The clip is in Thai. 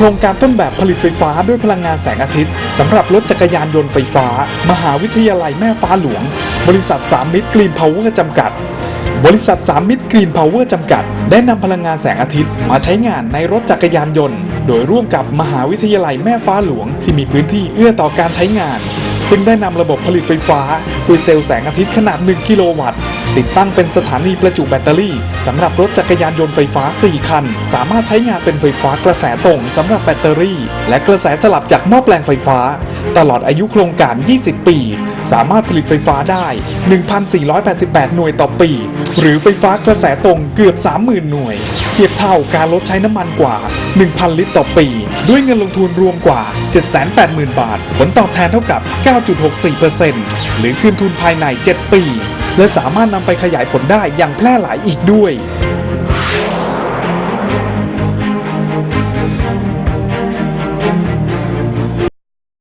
โครงการต้นแบบผลิตไฟฟ้าด้วยพลังงานแสงอาทิตย์สำหรับรถจักรยานยนต์ไฟฟ้า มหาวิทยาลัยแม่ฟ้าหลวง บริษัทสามมิตรกรีนพาวเวอร์จำกัด บริษัทสามมิตรกรีนพาวเวอร์จำกัด ได้นำพลังงานแสงอาทิตย์ มาใช้งานในรถจักรยานยนต์ โดยร่วมกับมหาวิทยาลัยแม่ฟ้าหลวง ที่มีพื้นที่เอื้อต่อการใช้งาน จึงได้นำระบบผลิตไฟฟ้าด้วยเซลล์แสงอาทิตย์ขนาด 1 กิโลวัตต์ ติดตั้งเป็นสถานีประจุแบตเตอรี่สำหรับรถจักรยานยนต์ไฟฟ้า 4 คัน สามารถใช้งานเป็นไฟฟ้ากระแสตรงสำหรับแบตเตอรี่ และกระแสสลับจากหม้อแปลงไฟฟ้า ตลอดอายุโครงการ 20 ปี สามารถผลิตไฟฟ้าได้ 1,488 หน่วยต่อปี หรือไฟฟ้ากระแสตรงเกือบ 30,000 หน่วย เทียบเท่าการลดใช้น้ำมันกว่า 1,000 ลิตรต่อปี ด้วยเงินลงทุนรวมกว่า 780,000 บาท ผลตอบแทนเท่ากับ 9.64%หรือคืนทุนภายใน 7 ปี และสามารถนำไปขยายผลได้อย่างแพร่หลายอีกด้วย